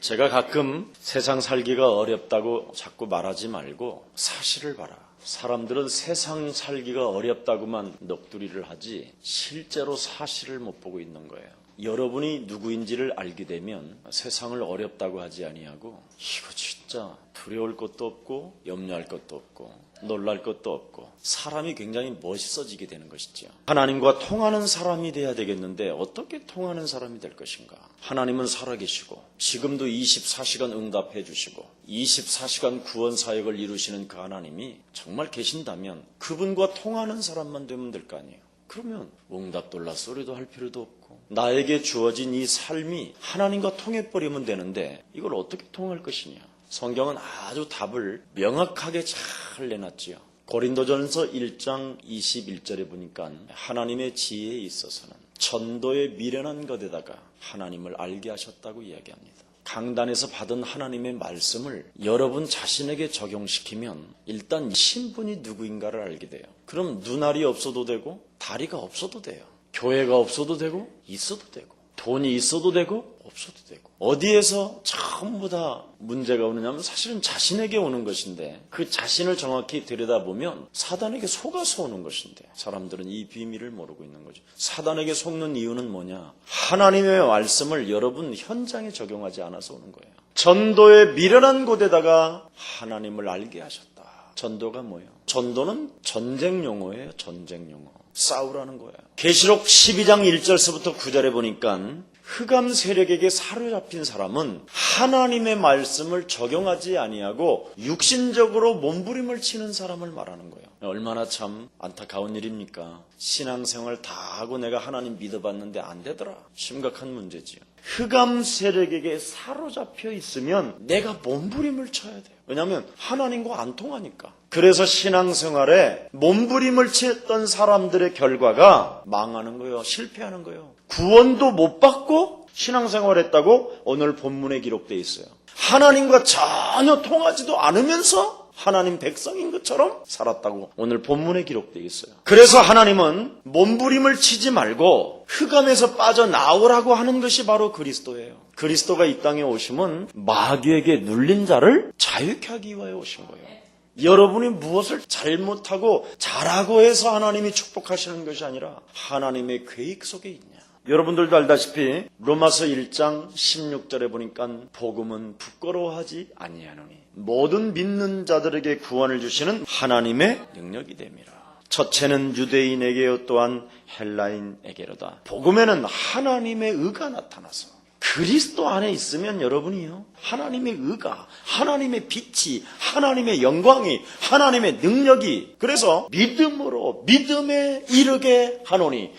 제가 가끔 세상 살기가 어렵다고 자꾸 말하지 말고 사실을 봐라. 사람들은 세상 살기가 어렵다고만 넋두리를 하지 실제로 사실을 못 보고 있는 거예요. 여러분이 누구인지를 알게 되면 세상을 어렵다고 하지 아니하고 이거 진짜 두려울 것도 없고 염려할 것도 없고 놀랄 것도 없고 사람이 굉장히 멋있어지게 되는 것이죠. 하나님과 통하는 사람이 돼야 되겠는데 어떻게 통하는 사람이 될 것인가? 하나님은 살아계시고 지금도 24시간 응답해 주시고 24시간 구원 사역을 이루시는 그 하나님이 정말 계신다면 그분과 통하는 사람만 되면 될 거 아니에요. 그러면 응답돌라 소리도 할 필요도 없고 나에게 주어진 이 삶이 하나님과 통해버리면 되는데 이걸 어떻게 통할 것이냐? 성경은 아주 답을 명확하게 잘 내놨지요. 고린도전서 1장 21절에 보니까 하나님의 지혜에 있어서는 전도에 미련한 것에다가 하나님을 알게 하셨다고 이야기합니다. 강단에서 받은 하나님의 말씀을 여러분 자신에게 적용시키면 일단 신분이 누구인가를 알게 돼요. 그럼 눈알이 없어도 되고 다리가 없어도 돼요. 교회가 없어도 되고 있어도 되고 돈이 있어도 되고 없어도 되고 어디에서 전부 다 문제가 오느냐면 사실은 자신에게 오는 것인데 그 자신을 정확히 들여다보면 사단에게 속아서 오는 것인데 사람들은 이 비밀을 모르고 있는 거죠. 사단에게 속는 이유는 뭐냐? 하나님의 말씀을 여러분 현장에 적용하지 않아서 오는 거예요. 전도의 미련한 곳에다가 하나님을 알게 하셨다. 전도가 뭐예요? 전도는 전쟁 용어예요. 전쟁 용어. 싸우라는 거예요. 계시록 12장 1절서부터 9절에 보니까 흑암 세력에게 사로잡힌 사람은 하나님의 말씀을 적용하지 아니하고 육신적으로 몸부림을 치는 사람을 말하는 거예요. 얼마나 참 안타까운 일입니까? 신앙생활 다 하고 내가 하나님 믿어봤는데 안 되더라. 심각한 문제지요. 흑암 세력에게 사로잡혀 있으면 내가 몸부림을 쳐야 돼요. 왜냐하면 하나님과 안 통하니까. 그래서 신앙생활에 몸부림을 쳤던 사람들의 결과가 망하는 거예요. 실패하는 거예요. 구원도 못 받고 신앙생활 했다고 오늘 본문에 기록되어 있어요. 하나님과 전혀 통하지도 않으면서 하나님 백성인 것처럼 살았다고 오늘 본문에 기록되어 있어요. 그래서 하나님은 몸부림을 치지 말고 흑암에서 빠져나오라고 하는 것이 바로 그리스도예요. 그리스도가 이 땅에 오심은 마귀에게 눌린 자를 자유케 하기 위하여 오신 거예요. 여러분이 무엇을 잘못하고 잘하고 해서 하나님이 축복하시는 것이 아니라 하나님의 계획 속에 있냐. 여러분들도 알다시피 로마서 1장 16절에 보니까 복음은 부끄러워하지 아니하노니 모든 믿는 자들에게 구원을 주시는 하나님의 능력이 됨이라. 첫째는 유대인에게요 또한 헬라인에게로다. 복음에는 하나님의 의가 나타나서 그리스도 안에 있으면 여러분이요. 하나님의 의가, 하나님의 빛이, 하나님의 영광이, 하나님의 능력이 그래서 믿음으로 믿음에 이르게 하노니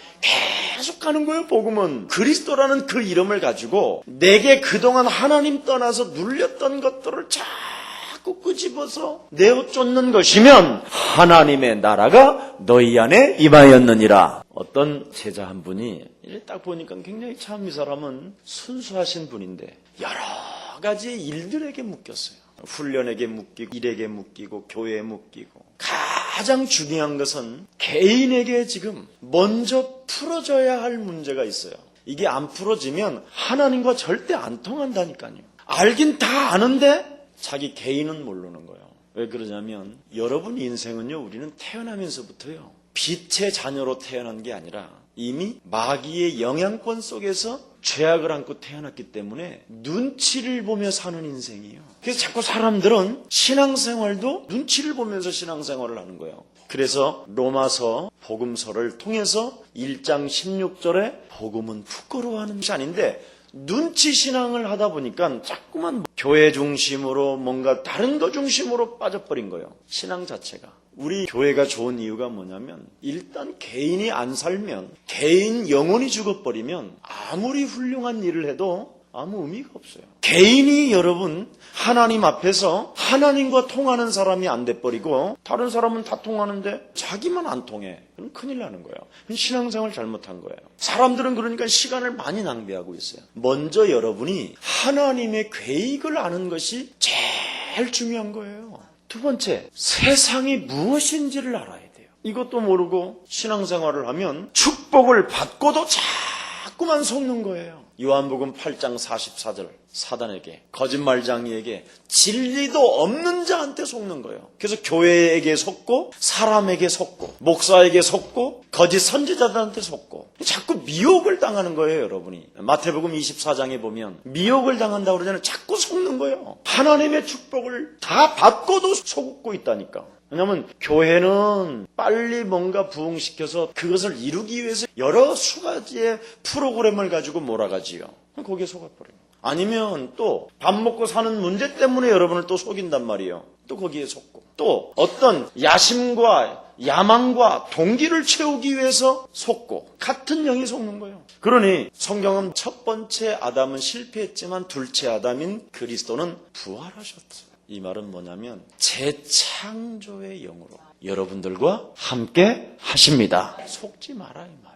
계속 가는 거예요, 복음은. 그리스도라는 그 이름을 가지고 내게 그동안 하나님 떠나서 눌렸던 것들을 자꾸 끄집어서 내어 쫓는 것이면 하나님의 나라가 너희 안에 임하였느니라. 어떤 제자 한 분이 딱 보니까 굉장히 참 이 사람은 순수하신 분인데 여러 가지 일들에게 묶였어요. 훈련에게 묶이고 일에게 묶이고 교회에 묶이고 가장 중요한 것은 개인에게 지금 먼저 풀어져야 할 문제가 있어요. 이게 안 풀어지면 하나님과 절대 안 통한다니까요. 알긴 다 아는데 자기 개인은 모르는 거예요. 왜 그러냐면 여러분 인생은요 우리는 태어나면서부터요 빛의 자녀로 태어난 게 아니라 이미 마귀의 영향권 속에서 죄악을 안고 태어났기 때문에 눈치를 보며 사는 인생이에요. 그래서 자꾸 사람들은 신앙생활도 눈치를 보면서 신앙생활을 하는 거예요. 그래서 로마서 복음서를 통해서 1장 16절에 복음은 부끄러워하는 것이 아닌데 눈치 신앙을 하다 보니까 자꾸만 교회 중심으로 뭔가 다른 거 중심으로 빠져버린 거예요. 신앙 자체가. 우리 교회가 좋은 이유가 뭐냐면 일단 개인이 안 살면 개인 영혼이 죽어버리면 아무리 훌륭한 일을 해도 아무 의미가 없어요. 개인이 여러분 하나님 앞에서 하나님과 통하는 사람이 안 돼버리고 다른 사람은 다 통하는데 자기만 안 통해. 그럼 큰일 나는 거예요. 신앙생활 잘못한 거예요. 사람들은 그러니까 시간을 많이 낭비하고 있어요. 먼저 여러분이 하나님의 계획을 아는 것이 제일 중요한 거예요. 두 번째, 세상이 무엇인지를 알아야 돼요. 이것도 모르고 신앙생활을 하면 축복을 받고도 자꾸 자꾸만 속는 거예요. 요한복음 8장 44절 사단에게 거짓말장이에게 진리도 없는 자한테 속는 거예요. 그래서 교회에게 속고 사람에게 속고 목사에게 속고 거짓 선지자들한테 속고 자꾸 미혹을 당하는 거예요, 여러분이. 마태복음 24장에 보면 미혹을 당한다고 그러잖아요. 자꾸 속는 거예요. 하나님의 축복을 다 받고도 속고 있다니까. 왜냐하면 교회는 빨리 뭔가 부흥시켜서 그것을 이루기 위해서 여러 수가지의 프로그램을 가지고 몰아가지요. 거기에 속아버려요. 아니면 또 밥 먹고 사는 문제 때문에 여러분을 또 속인단 말이에요. 또 거기에 속고 또 어떤 야심과 야망과 동기를 채우기 위해서 속고 같은 영이 속는 거예요. 그러니 성경은 첫 번째 아담은 실패했지만 둘째 아담인 그리스도는 부활하셨어요. 이 말은 뭐냐면 재창조의 영으로 여러분들과 함께 하십니다. 속지 마라 이 말이에요.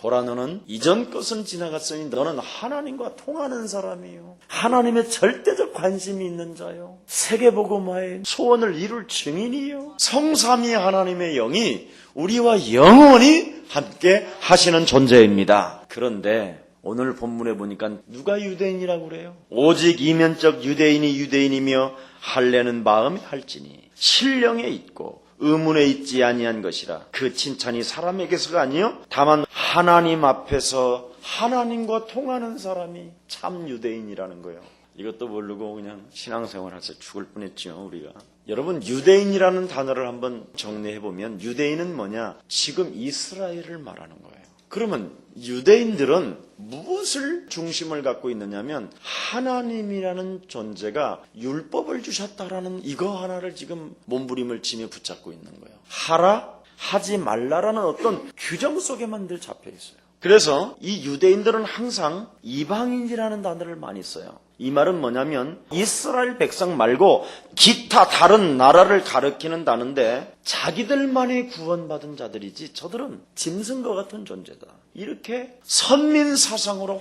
보라 너는 이전 것은 지나갔으니 너는 하나님과 통하는 사람이요. 하나님의 절대적 관심이 있는 자요. 세계복음화의 소원을 이룰 증인이요. 성삼위 하나님의 영이 우리와 영원히 함께 하시는 존재입니다. 그런데 오늘 본문에 보니까 누가 유대인이라고 그래요? 오직 이면적 유대인이 유대인이며 할례는 마음에 할지니 신령에 있고 의문에 있지 아니한 것이라 그 칭찬이 사람에게서가 아니요 다만 하나님 앞에서 하나님과 통하는 사람이 참 유대인이라는 거예요. 이것도 모르고 그냥 신앙생활 하서 죽을 뻔했죠 우리가. 여러분 유대인이라는 단어를 한번 정리해 보면 유대인은 뭐냐? 지금 이스라엘을 말하는 거예요. 그러면 유대인들은 무엇을 중심을 갖고 있느냐면 하나님이라는 존재가 율법을 주셨다라는 이거 하나를 지금 몸부림을 지며 붙잡고 있는 거예요. 하라, 하지 말라라는 어떤 규정 속에만 늘 잡혀 있어요. 그래서 이 유대인들은 항상 이방인이라는 단어를 많이 써요. 이 말은 뭐냐면 이스라엘 백성 말고 기타 다른 나라를 가리키는 단어인데 자기들만이 구원받은 자들이지 저들은 짐승과 같은 존재다. 이렇게 선민 사상으로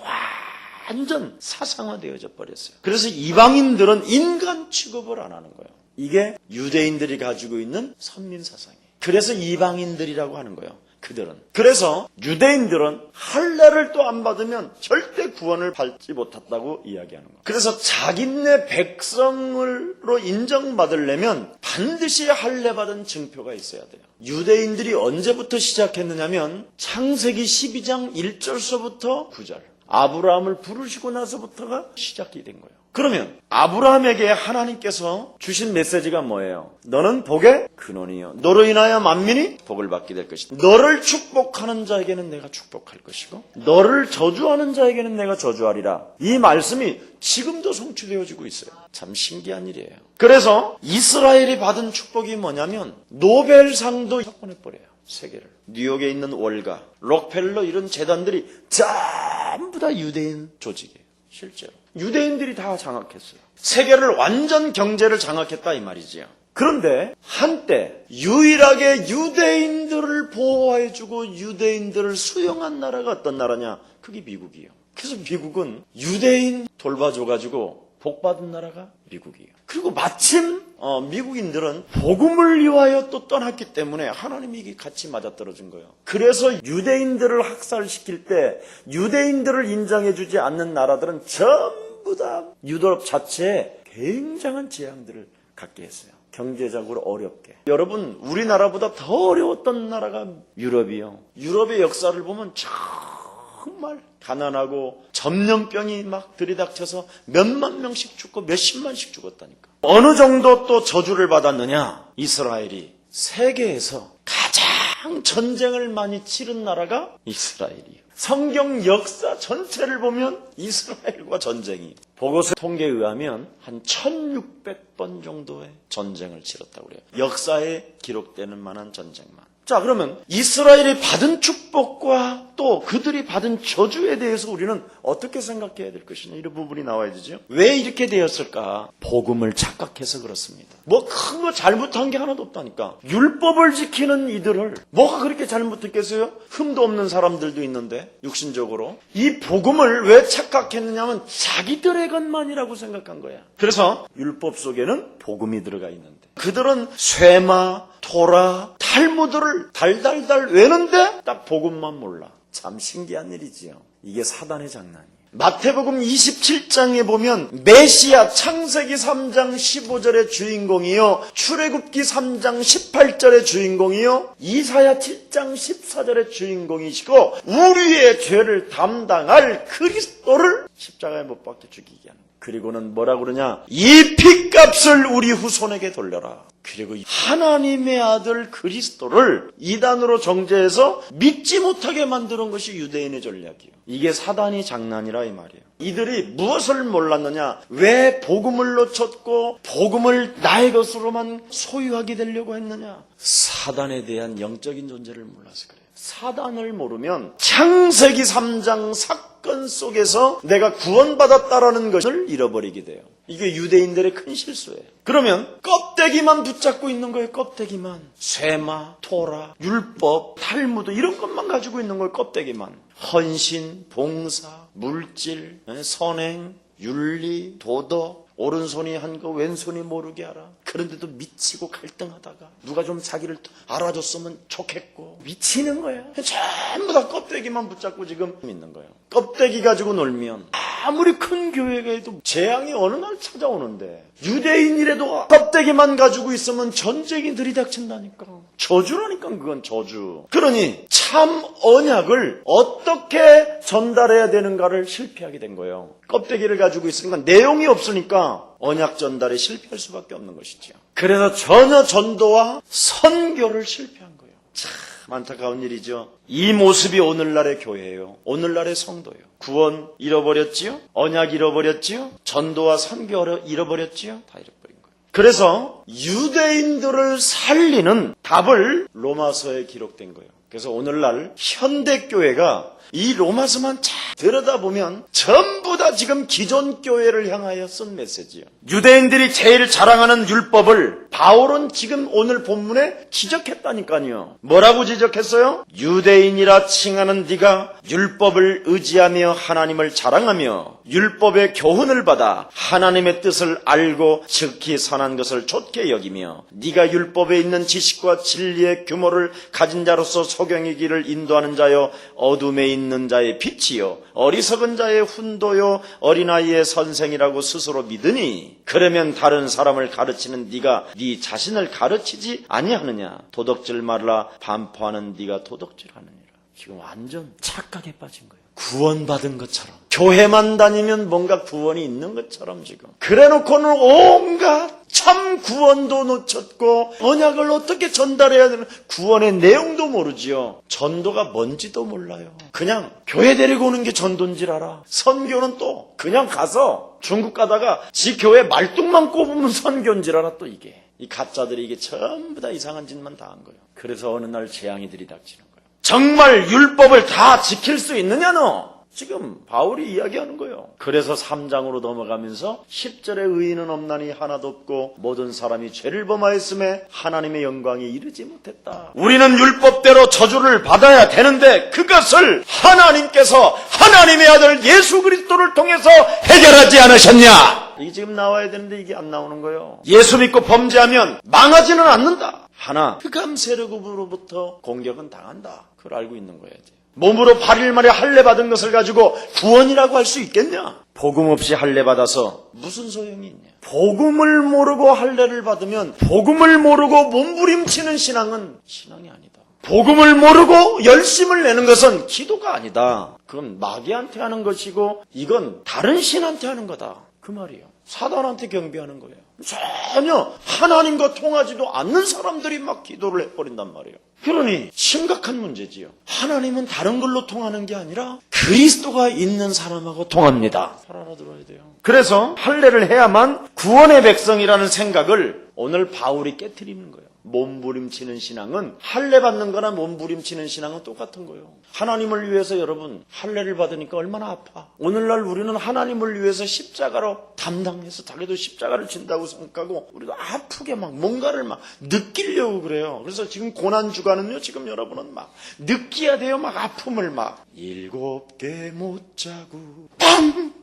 완전 사상화되어져 버렸어요. 그래서 이방인들은 인간 취급을 안 하는 거예요. 이게 유대인들이 가지고 있는 선민 사상이에요. 그래서 이방인들이라고 하는 거예요. 그들은. 그래서 유대인들은 할례를 또 안 받으면 절대 구원을 받지 못했다고 이야기하는 거예요. 그래서 자기네 백성으로 인정받으려면 반드시 할례 받은 증표가 있어야 돼요. 유대인들이 언제부터 시작했느냐면 창세기 12장 1절서부터 9절. 아브라함을 부르시고 나서부터가 시작이 된 거예요. 그러면 아브라함에게 하나님께서 주신 메시지가 뭐예요? 너는 복의 근원이요. 너로 인하여 만민이 복을 받게 될 것이다. 너를 축복하는 자에게는 내가 축복할 것이고 너를 저주하는 자에게는 내가 저주하리라. 이 말씀이 지금도 성취되어지고 있어요. 참 신기한 일이에요. 그래서 이스라엘이 받은 축복이 뭐냐면 노벨상도 확보해버려요. 세계를. 뉴욕에 있는 월가, 록펠러 이런 재단들이 전부 다 유대인 조직이에요. 실제로. 유대인들이 다 장악했어요. 세계를 완전 경제를 장악했다 이 말이지요. 그런데 한때 유일하게 유대인들을 보호해주고 유대인들을 수용한 나라가 어떤 나라냐? 그게 미국이에요. 그래서 미국은 유대인 돌봐줘가지고 복받은 나라가 미국이에요. 그리고 마침 어, 미국인들은 복음을 위하여 또 떠났기 때문에 하나님이 이게 같이 맞아떨어진 거예요. 그래서 유대인들을 학살시킬 때 유대인들을 인정해주지 않는 나라들은 전부 다 유럽 자체에 굉장한 재앙들을 갖게 했어요. 경제적으로 어렵게. 여러분, 우리나라보다 더 어려웠던 나라가 유럽이요. 유럽의 역사를 보면 정말 가난하고 전염병이 막 들이닥쳐서 몇만 명씩 죽고 몇십만씩 죽었다니까. 어느 정도 또 저주를 받았느냐? 이스라엘이 세계에서 가장 전쟁을 많이 치른 나라가 이스라엘이에요. 성경 역사 전체를 보면 이스라엘과 전쟁이 보고서 통계에 의하면 한 1600번 정도의 전쟁을 치렀다고 그래요. 역사에 기록되는 만한 전쟁만. 자, 그러면 이스라엘이 받은 축복과 또 그들이 받은 저주에 대해서 우리는 어떻게 생각해야 될 것이냐 이런 부분이 나와야 되죠. 왜 이렇게 되었을까? 복음을 착각해서 그렇습니다. 뭐 큰 거 잘못한 게 하나도 없다니까. 율법을 지키는 이들을 뭐가 그렇게 잘못했겠어요? 흠도 없는 사람들도 있는데 육신적으로 이 복음을 왜 착각했느냐면 자기들의 것만이라고 생각한 거야. 그래서 율법 속에는 복음이 들어가 있는데 그들은 쇠마, 토라, 탈무드를 달달달 외는데 딱 복음만 몰라. 참 신기한 일이지요. 이게 사단의 장난이에요. 마태복음 27장에 보면 메시아 창세기 3장 15절의 주인공이요 출애굽기 3장 18절의 주인공이요 이사야 7장 14절의 주인공이시고 우리의 죄를 담당할 그리스도를 십자가에 못 박혀 죽이게 하는. 그리고는 뭐라 그러냐 이 핏값을 우리 후손에게 돌려라 그리고 하나님의 아들 그리스도를 이단으로 정죄해서 믿지 못하게 만드는 것이 유대인의 전략이에요. 이게 사단이 장난이라 이 말이에요. 이들이 무엇을 몰랐느냐? 왜 복음을 놓쳤고 복음을 나의 것으로만 소유하게 되려고 했느냐? 사단에 대한 영적인 존재를 몰라서 그래요. 사단을 모르면 창세기 3장 사건 속에서 내가 구원받았다라는 것을 잃어버리게 돼요. 이게 유대인들의 큰 실수예요. 그러면 껍데기만 붙잡고 있는 거예요. 껍데기만. 쇠마, 토라, 율법, 탈무드 이런 것만 가지고 있는 거예요. 껍데기만. 헌신, 봉사, 물질, 예, 선행, 윤리, 도덕, 오른손이 한 거 왼손이 모르게 알아. 그런데도 미치고 갈등하다가 누가 좀 자기를 알아줬으면 좋겠고 미치는 거야. 전부 다 껍데기만 붙잡고 지금 있는 거예요. 껍데기 가지고 놀면 아무리 큰 교회가 해도 재앙이 어느 날 찾아오는데 유대인이라도 껍데기만 가지고 있으면 전쟁이 들이닥친다니까. 저주라니까 그건 저주. 그러니 참 언약을 어떻게 전달해야 되는가를 실패하게 된 거예요. 껍데기를 가지고 있으니까 내용이 없으니까 언약 전달에 실패할 수밖에 없는 것이죠. 그래서 전혀 전도와 선교를 실패한 거예요. 참 안타까운 일이죠. 이 모습이 오늘날의 교회예요. 오늘날의 성도예요. 구원 잃어버렸지요? 언약 잃어버렸지요? 전도와 선교 잃어버렸지요? 다 잃어버린 거예요. 그래서 유대인들을 살리는 답을 로마서에 기록된 거예요. 그래서 오늘날 현대교회가 이 로마서만 잘 들여다보면 전부 다 지금 기존 교회를 향하여 쓴 메시지예요. 유대인들이 제일 자랑하는 율법을 바울은 지금 오늘 본문에 지적했다니까요. 뭐라고 지적했어요? 유대인이라 칭하는 네가 율법을 의지하며 하나님을 자랑하며 율법의 교훈을 받아 하나님의 뜻을 알고 즉히 선한 것을 좋게 여기며 네가 율법에 있는 지식과 진리의 규모를 가진 자로서 길을 인도하는 자여 어둠에 있는 자의 빛이요 어리석은 자의 훈도요 어린아이의 선생이라고 스스로 믿으니 그러면 다른 사람을 가르치는 네가 네 자신을 가르치지 아니하느냐? 도덕질 말라 반포하는 네가 도덕질하느니라. 지금 완전 착각에 빠진 거예요 구원받은 것처럼 교회만 다니면 뭔가 구원이 있는 것처럼 지금 그래놓고는 온갖 참 구원도 놓쳤고 언약을 어떻게 전달해야 되는 구원의 내용도 모르지요. 전도가 뭔지도 몰라요. 그냥 교회 데리고 오는 게 전도인 줄 알아. 선교는 또 그냥 가서 중국 가다가 지 교회 말뚝만 꼽으면 선교인 줄 알아 또 이게. 이 가짜들이 이게 전부 다 이상한 짓만 다 한 거예요. 그래서 어느 날 재앙이 들이닥치는. 정말 율법을 다 지킬 수 있느냐 너? 지금 바울이 이야기하는 거예요. 그래서 3장으로 넘어가면서 10절에 의인은 없나니 하나도 없고 모든 사람이 죄를 범하였음에 하나님의 영광에 이르지 못했다. 우리는 율법대로 저주를 받아야 되는데 그것을 하나님께서 하나님의 아들 예수 그리스도를 통해서 해결하지 않으셨냐? 이게 지금 나와야 되는데 이게 안 나오는 거예요. 예수 믿고 범죄하면 망하지는 않는다. 하나, 흑암 세력으로부터 공격은 당한다. 그걸 알고 있는 거야지. 몸으로 8일 만에 할례 받은 것을 가지고 구원이라고 할 수 있겠냐? 복음 없이 할례 받아서 무슨 소용이 있냐? 복음을 모르고 할례를 받으면 복음을 모르고 몸부림치는 신앙은 신앙이 아니다. 복음을 모르고 열심을 내는 것은 기도가 아니다. 그건 마귀한테 하는 것이고 이건 다른 신한테 하는 거다. 그 말이에요. 사단한테 경배하는 거예요. 전혀 하나님과 통하지도 않는 사람들이 막 기도를 해버린단 말이에요. 그러니 심각한 문제지요. 하나님은 다른 걸로 통하는 게 아니라 그리스도가 있는 사람하고 통합니다. 잘 알아들어야 돼요. 그래서 할례를 해야만 구원의 백성이라는 생각을 오늘 바울이 깨뜨리는 거예요. 몸부림치는 신앙은 할례 받는 거나 몸부림치는 신앙은 똑같은 거예요. 하나님을 위해서 여러분 할례를 받으니까 얼마나 아파. 오늘날 우리는 하나님을 위해서 십자가로 담당해서 자기도 십자가를 진다고 생각하고 우리도 아프게 막 뭔가를 막 느끼려고 그래요. 그래서 지금 고난 주간은요. 지금 여러분은 막 느끼야 돼요. 막 아픔을 막 일곱 개 못 자고 팡!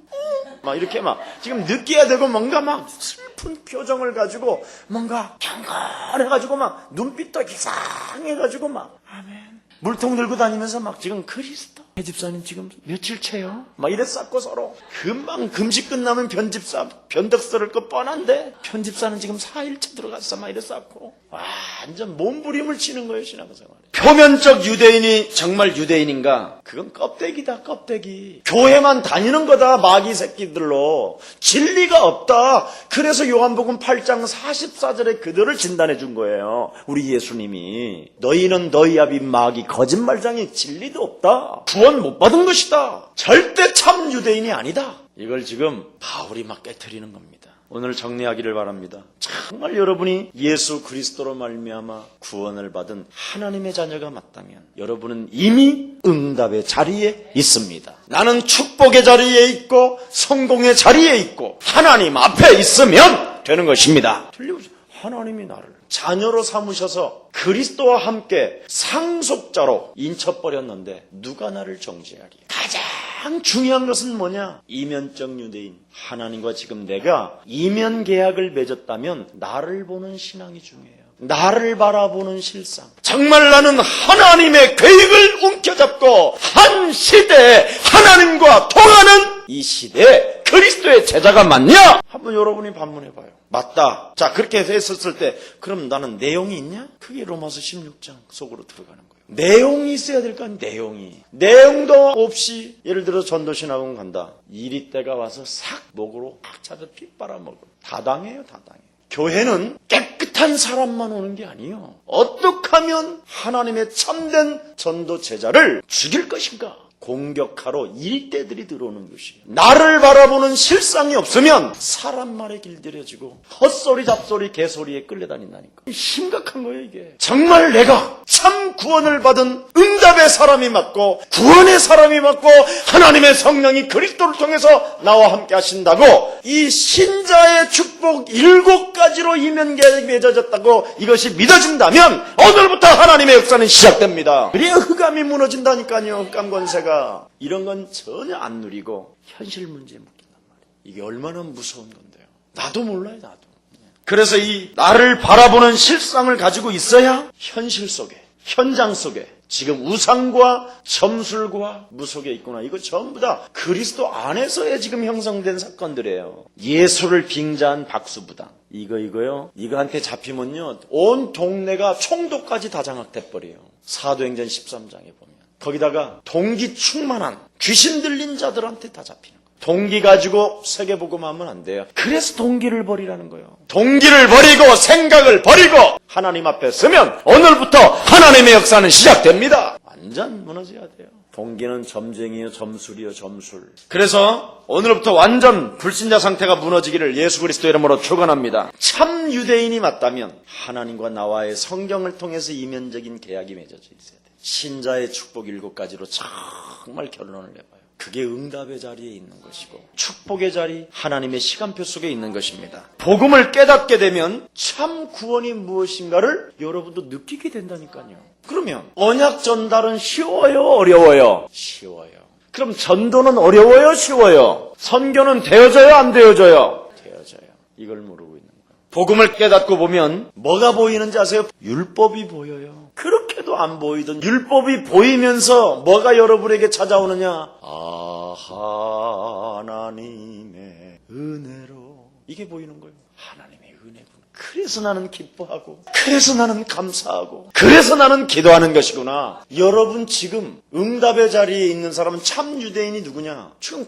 막 이렇게 막 지금 느껴야 되고 뭔가 막 슬픈 표정을 가지고 뭔가 경건해가지고 막 눈빛도 이상해가지고 막 아멘 물통 들고 다니면서 막 지금 그리스도 배 집사님 지금 며칠째요? 막 이래 쌓고 서로. 금방 금식 끝나면 변집사, 변덕 썰을 거 뻔한데, 편집사는 지금 4일째 들어갔어. 막 이래 쌓고. 완전 몸부림을 치는 거예요, 신앙생활에. 표면적 유대인이 정말 유대인인가? 그건 껍데기다, 껍데기. 교회만 다니는 거다, 마귀 새끼들로. 진리가 없다. 그래서 요한복음 8장 44절에 그들을 진단해 준 거예요. 우리 예수님이. 너희는 너희 아비 마귀 거짓말장이 진리도 없다. 구원 못 받은 것이다. 절대 참 유대인이 아니다. 이걸 지금 바울이 막 깨뜨리는 겁니다. 오늘 정리하기를 바랍니다. 정말 여러분이 예수 그리스도로 말미암아 구원을 받은 하나님의 자녀가 맞다면 여러분은 이미 응답의 자리에 있습니다. 나는 축복의 자리에 있고 성공의 자리에 있고 하나님 앞에 있으면 되는 것입니다. 틀림없이 하나님이 나를 자녀로 삼으셔서 그리스도와 함께 상속자로 인쳐버렸는데 누가 나를 정죄하리? 가 장 중요한 것은 뭐냐? 이면적 유대인. 하나님과 지금 내가 이면 계약을 맺었다면 나를 보는 신앙이 중요해요. 나를 바라보는 실상. 정말 나는 하나님의 계획을 움켜잡고 한 시대에 하나님과 통하는 이 시대에 그리스도의 제자가 맞냐? 한번 여러분이 반문해봐요. 맞다. 자, 그렇게 했었을 때, 그럼 나는 내용이 있냐? 그게 로마서 16장 속으로 들어가는. 내용이 있어야 될거 아니에요, 내용이. 내용도 없이, 예를 들어 전도신학원 간다. 이리 때가 와서 싹 목으로 팍 찾아 피 빨아먹어. 다 당해요, 다 당해요. 교회는 깨끗한 사람만 오는 게 아니에요. 어떻게 하면 하나님의 참된 전도 제자를 죽일 것인가? 공격하러 일대들이 들어오는 것이에요. 나를 바라보는 실상이 없으면 사람 말에 길들여지고 헛소리 잡소리 개소리에 끌려다닌다니까. 심각한 거예요 이게. 정말 내가 참 구원을 받은 응답의 사람이 맞고 구원의 사람이 맞고 하나님의 성령이 그리스도를 통해서 나와 함께 하신다고 이 신자의 축복 일곱 가지로 이면계획이 맺어졌다고 이것이 믿어진다면 오늘부터 하나님의 역사는 시작됩니다. 그래야 흑암이 무너진다니까요. 흑암 권세가 이런 건 전혀 안 누리고 현실 문제에 묶인단 말이에요. 이게 얼마나 무서운 건데요. 나도 몰라요, 나도. 그래서 이 나를 바라보는 실상을 가지고 있어야 현실 속에, 현장 속에 지금 우상과 점술과 무속에 있구나. 이거 전부 다 그리스도 안에서의 지금 형성된 사건들이에요. 예수를 빙자한 박수부당. 이거 이거요. 이거한테 잡히면요. 온 동네가 총독까지 다 장악돼 버려요. 사도행전 13장에 보면. 거기다가 동기 충만한 귀신 들린 자들한테 다 잡히는 거예요. 동기 가지고 세계복음하면 안 돼요. 그래서 동기를 버리라는 거예요. 동기를 버리고 생각을 버리고 하나님 앞에 서면 오늘부터 하나님의 역사는 시작됩니다. 완전 무너져야 돼요. 동기는 점쟁이요, 점술이요, 점술. 그래서 오늘부터 완전 불신자 상태가 무너지기를 예수 그리스도 이름으로 축원합니다. 참 유대인이 맞다면 하나님과 나와의 성경을 통해서 이면적인 계약이 맺어져 있어야 돼요. 신자의 축복 일곱 가지로 정말 결론을 내봐요. 그게 응답의 자리에 있는 것이고 축복의 자리 하나님의 시간표 속에 있는 것입니다. 복음을 깨닫게 되면 참 구원이 무엇인가를 여러분도 느끼게 된다니까요. 그러면 언약 전달은 쉬워요, 어려워요? 쉬워요. 그럼 전도는 어려워요, 쉬워요? 선교는 되어져요, 안 되어져요? 되어져요. 이걸 모르고 있는 거예요. 복음을 깨닫고 보면 뭐가 보이는지 아세요? 율법이 보여요. 그렇게도 안 보이던 율법이 보이면서 뭐가 여러분에게 찾아오느냐? 아, 하나님의 은혜로. 이게 보이는 거예요. 하나님의 은혜구나. 그래서 나는 기뻐하고, 그래서 나는 감사하고, 그래서 나는 기도하는 것이구나. 여러분 지금 응답의 자리에 있는 사람은 참 유대인이 누구냐? 지금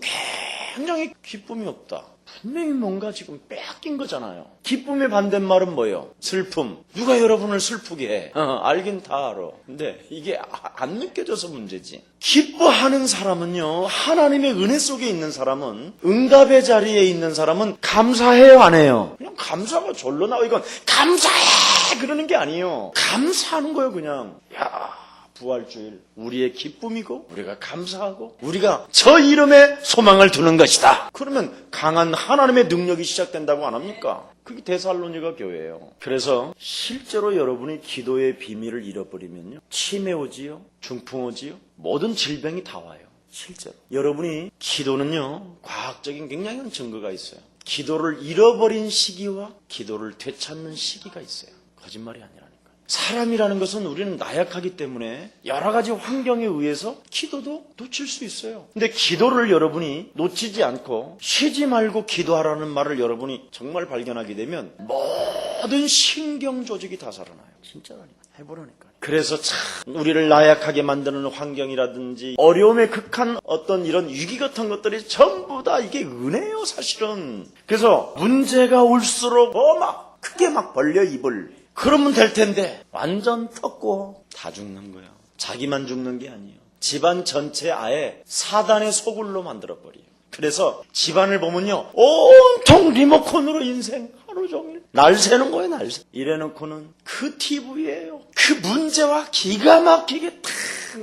굉장히 기쁨이 없다. 분명히 뭔가 지금 빼앗긴 거잖아요. 기쁨의 반대말은 뭐예요? 슬픔. 누가 여러분을 슬프게 해? 어, 알긴 다 알아. 근데 이게 아- 안 느껴져서 문제지. 기뻐하는 사람은요, 하나님의 은혜 속에 있는 사람은, 응답의 자리에 있는 사람은 감사해요, 안 해요? 그냥 감사가 절로 나와. 이건 감사해! 그러는 게 아니에요. 감사하는 거예요, 그냥. 야 부활주일 우리의 기쁨이고 우리가 감사하고 우리가 저 이름에 소망을 두는 것이다. 그러면 강한 하나님의 능력이 시작된다고 안 합니까? 그게 데살로니가 교회예요. 그래서 실제로 여러분이 기도의 비밀을 잃어버리면요. 치매 오지요. 중풍 오지요. 모든 질병이 다 와요. 실제로. 여러분이 기도는요. 과학적인 굉장한 증거가 있어요. 기도를 잃어버린 시기와 기도를 되찾는 시기가 있어요. 거짓말이 아니라니까. 사람이라는 것은 우리는 나약하기 때문에 여러 가지 환경에 의해서 기도도 놓칠 수 있어요. 근데 기도를 여러분이 놓치지 않고 쉬지 말고 기도하라는 말을 여러분이 정말 발견하게 되면 모든 신경 조직이 다 살아나요. 진짜라니까. 해보라니까. 그래서 참 우리를 나약하게 만드는 환경이라든지 어려움에 극한 어떤 이런 위기 같은 것들이 전부 다 이게 은혜예요, 사실은. 그래서 문제가 올수록 뭐막 크게 막 벌려 입을 그러면 될 텐데 완전 떴고 다 죽는 거야. 자기만 죽는 게 아니에요. 집안 전체 아예 사단의 소굴로 만들어버려요. 그래서 집안을 보면요. 온통 리모컨으로 인생 하루 종일 날 새는 거예요, 날 새. 이래놓고는 그 TV예요. 그 문제와 기가 막히게 탁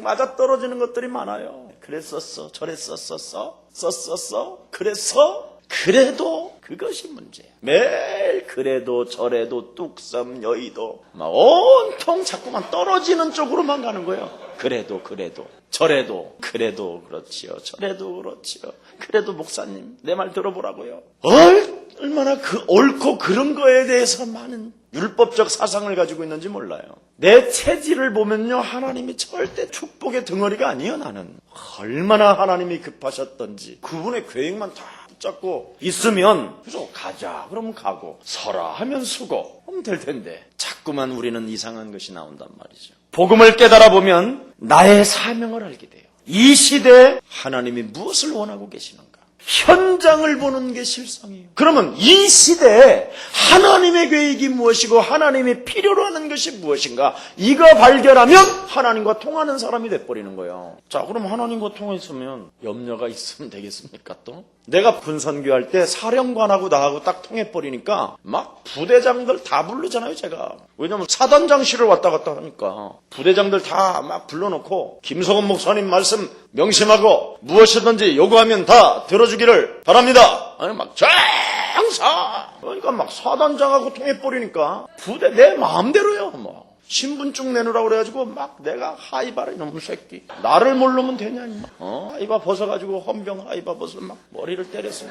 맞아 떨어지는 것들이 많아요. 그랬었어, 저랬었었어, 썼었어, 그래서 그래도 그것이 문제야. 매일 그래도 저래도 뚝섬 여의도 막 온통 자꾸만 떨어지는 쪽으로만 가는 거예요. 그래도 그래도 저래도 그래도 그렇지요. 저래도 그렇지요. 그래도 목사님 내 말 들어보라고요. 얼, 얼마나 그 옳고 그런 거에 대해서 많은 율법적 사상을 가지고 있는지 몰라요. 내 체질을 보면요 하나님이 절대 축복의 덩어리가 아니에요 나는. 얼마나 하나님이 급하셨던지 그분의 계획만 다 붙잡고 있으면 그래서 가자 그러면 가고 서라 하면 수고 하면 될 텐데 자꾸만 우리는 이상한 것이 나온단 말이죠. 복음을 깨달아 보면 나의 사명을 알게 돼요. 이 시대에 하나님이 무엇을 원하고 계시는가? 현장을 보는 게 실상이에요. 그러면 이 시대에 하나님의 계획이 무엇이고 하나님이 필요로 하는 것이 무엇인가? 이거 발견하면 하나님과 통하는 사람이 돼버리는 거예요. 자, 그럼 하나님과 통했으면 염려가 있으면 되겠습니까 또? 내가 군선교할 때 사령관하고 나하고 딱 통해버리니까 막 부대장들 다 부르잖아요, 제가. 왜냐면 사단장실을 왔다 갔다 하니까 부대장들 다 막 불러놓고 김석원 목사님 말씀 명심하고 무엇이든지 요구하면 다 들어주기를 바랍니다. 아니 막 장사. 그러니까 막 사단장하고 통해버리니까 부대 내 마음대로요, 뭐. 신분증 내놓으라고 그래가지고 막 내가 하이바를 이놈 새끼 나를 모르면 되냐 임마 어? 하이바 벗어가지고 헌병 하이바 벗어 막 머리를 때렸어요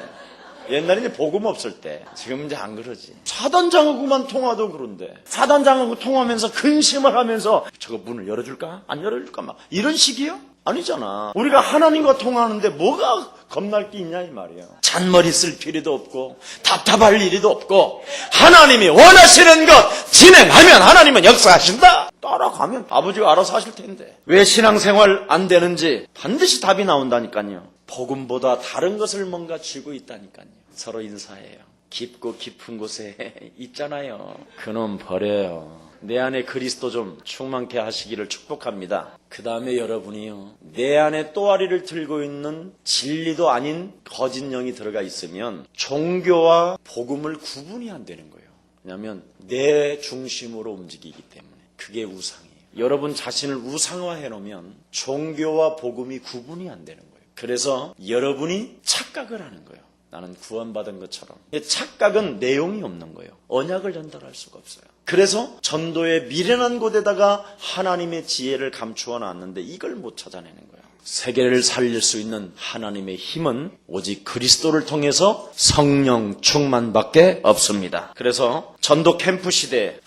옛날에 이제 복음 없을 때 지금 이제 안 그러지 사단장하고만 통화도 그런데 사단장하고 통하면서 근심을 하면서 저거 문을 열어줄까 안 열어줄까 막 이런 식이요? 아니잖아. 우리가 하나님과 통하는데 뭐가 겁날 게 있냐 이 말이에요. 잔머리 쓸 필요도 없고 답답할 일이도 없고 하나님이 원하시는 것 진행하면 하나님은 역사하신다. 따라가면 아버지가 알아서 하실 텐데. 왜 신앙생활 안 되는지 반드시 답이 나온다니까요. 복음보다 다른 것을 뭔가 쥐고 있다니까요. 서로 인사해요. 깊고 깊은 곳에 있잖아요. 그놈 버려요 내 안에 그리스도 좀 충만케 하시기를 축복합니다. 그 다음에 여러분이요. 내 안에 또아리를 들고 있는 진리도 아닌 거짓 영이 들어가 있으면 종교와 복음을 구분이 안 되는 거예요. 왜냐하면 내 중심으로 움직이기 때문에 그게 우상이에요. 여러분 자신을 우상화해 놓으면 종교와 복음이 구분이 안 되는 거예요. 그래서 여러분이 착각을 하는 거예요. 나는 구원받은 것처럼. 착각은 내용이 없는 거예요. 언약을 전달할 수가 없어요. 그래서 전도의 미련한 곳에다가 하나님의 지혜를 감추어 놨는데 이걸 못 찾아내는 거예요. 세계를 살릴 수 있는 하나님의 힘은 오직 그리스도를 통해서 성령 충만밖에 없습니다. 그래서 전도 캠프 시대에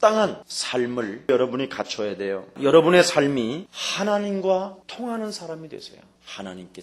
합당한 삶을 여러분이 갖춰야 돼요. 여러분의 삶이 하나님과 통하는 사람이 되세요. 하나님께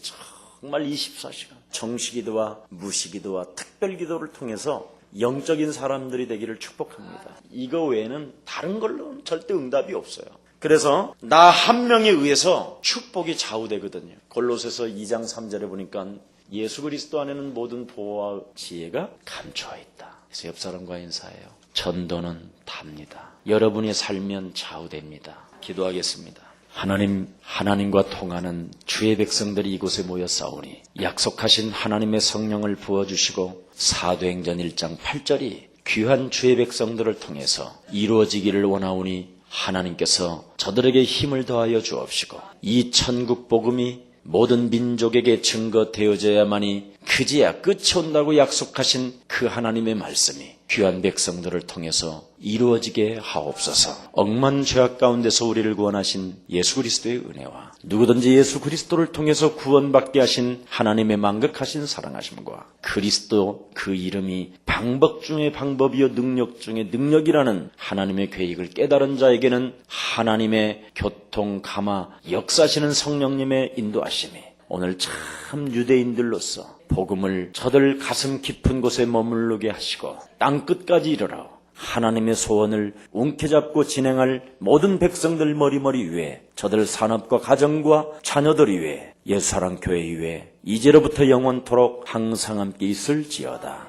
정말 24시간 정시기도와 무시기도와 특별기도를 통해서 영적인 사람들이 되기를 축복합니다. 이거 외에는 다른 걸로는 절대 응답이 없어요. 그래서 나 한 명에 의해서 축복이 좌우되거든요. 골로새서 2장 3절에 보니까 예수 그리스도 안에는 모든 보호와 지혜가 감춰 있다. 그래서 옆 사람과 인사해요. 전도는 답니다. 여러분이 살면 좌우됩니다. 기도하겠습니다. 하나님, 하나님과 통하는 주의 백성들이 이곳에 모여 싸우니 약속하신 하나님의 성령을 부어주시고 사도행전 1장 8절이 귀한 주의 백성들을 통해서 이루어지기를 원하오니 하나님께서 저들에게 힘을 더하여 주옵시고 이 천국 복음이 모든 민족에게 증거되어져야만이 그제야 끝이 온다고 약속하신 그 하나님의 말씀이 귀한 백성들을 통해서 이루어지게 하옵소서. 억만 죄악 가운데서 우리를 구원하신 예수 그리스도의 은혜와 누구든지 예수 그리스도를 통해서 구원받게 하신 하나님의 망극하신 사랑하심과 그리스도 그 이름이 방법 중의 방법이요 능력 중의 능력이라는 하나님의 계획을 깨달은 자에게는 하나님의 교통 감화 역사시는 성령님의 인도하심이 오늘 참 유대인들로서 복음을 저들 가슴 깊은 곳에 머무르게 하시고 땅 끝까지 이르러 하나님의 소원을 움켜잡고 진행할 모든 백성들 머리머리 위에 저들 산업과 가정과 자녀들 위에 예수사랑 교회 위에 이제로부터 영원토록 항상 함께 있을지어다.